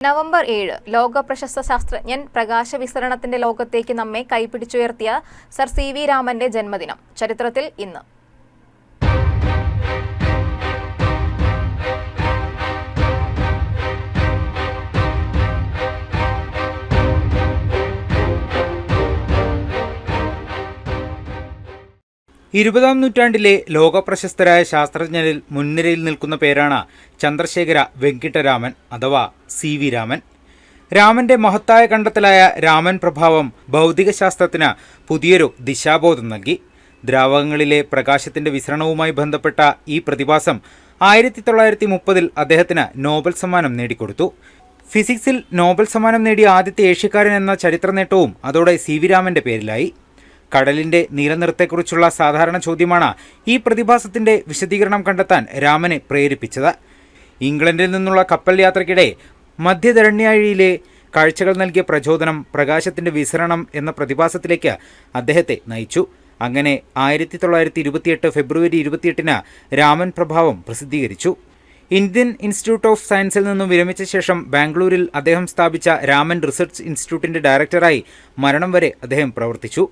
November ഏഴ് ലോക പ്രശസ്ത ശാസ്ത്രജ്ഞൻ പ്രകാശ വിസരണത്തിന്റെ ലോകത്തേക്ക് നമ്മെ കൈപിടിച്ചുയർത്തിയ സർ സി വി രാമന്റെ ജന്മദിനം ചരിത്രത്തിൽ ഇന്ന്. ഇരുപതാം നൂറ്റാണ്ടിലെ ലോകപ്രശസ്തരായ ശാസ്ത്രജ്ഞരിൽ മുൻനിരയിൽ നിൽക്കുന്ന പേരാണ് ചന്ദ്രശേഖര വെങ്കിട്ടരാമൻ അഥവാ സി വി രാമൻ. രാമന്റെ മഹത്തായ കണ്ടെത്തലായ രാമൻ പ്രഭാവം ഭൗതികശാസ്ത്രത്തിന് പുതിയൊരു ദിശാബോധം നൽകി. ദ്രാവകങ്ങളിലെ പ്രകാശത്തിന്റെ വിസരണവുമായി ബന്ധപ്പെട്ട ഈ പ്രതിഭാസം ആയിരത്തി തൊള്ളായിരത്തി മുപ്പതിൽ അദ്ദേഹത്തിന് നോബൽ സമ്മാനം നേടിക്കൊടുത്തു. ഫിസിക്സിൽ നോബൽ സമ്മാനം നേടിയ ആദ്യത്തെ ഏഷ്യക്കാരൻ എന്ന ചരിത്ര നേട്ടവും അതോടെ സി വി രാമന്റെ പേരിലായി. കടലിന്റെ നീലനിറത്തെക്കുറിച്ചുള്ള സാധാരണ ചോദ്യമാണ് ഈ പ്രതിഭാസത്തിന്റെ വിശദീകരണം കണ്ടെത്താൻ രാമനെ പ്രേരിപ്പിച്ചത്. ഇംഗ്ലണ്ടിൽ നിന്നുള്ള കപ്പൽ യാത്രയ്ക്കിടെ മധ്യധരണ്യാഴിയിലെ കാഴ്ചകൾ നൽകിയ പ്രചോദനം പ്രകാശത്തിന്റെ വിസരണം എന്ന പ്രതിഭാസത്തിലേക്ക് അദ്ദേഹത്തെ നയിച്ചു. അങ്ങനെ ആയിരത്തി തൊള്ളായിരത്തി ഇരുപത്തിയെട്ട് ഫെബ്രുവരി ഇരുപത്തിയെട്ടിന് രാമൻ പ്രഭാവം പ്രസിദ്ധീകരിച്ചു. ഇന്ത്യൻ ഇൻസ്റ്റിറ്റ്യൂട്ട് ഓഫ് സയൻസിൽ നിന്നും വിരമിച്ച ശേഷം ബാംഗ്ലൂരിൽ അദ്ദേഹം സ്ഥാപിച്ച രാമൻ റിസർച്ച് ഇൻസ്റ്റിറ്റ്യൂട്ടിന്റെ ഡയറക്ടറായി മരണം വരെ അദ്ദേഹം പ്രവർത്തിച്ചു.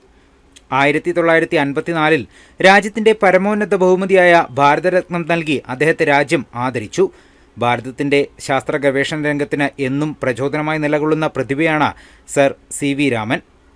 ആയിരത്തി തൊള്ളായിരത്തി അൻപത്തിനാലിൽ രാജ്യത്തിന്റെ പരമോന്നത ബഹുമതിയായ ഭാരതരത്നം നൽകി അദ്ദേഹത്തെ രാജ്യം ആദരിച്ചു. ഭാരതത്തിന്റെ ശാസ്ത്ര ഗവേഷണ രംഗത്തിന് എന്നും പ്രചോദനമായി നിലകൊള്ളുന്ന പ്രതിഭയാണ് സർ സി വി രാമൻ.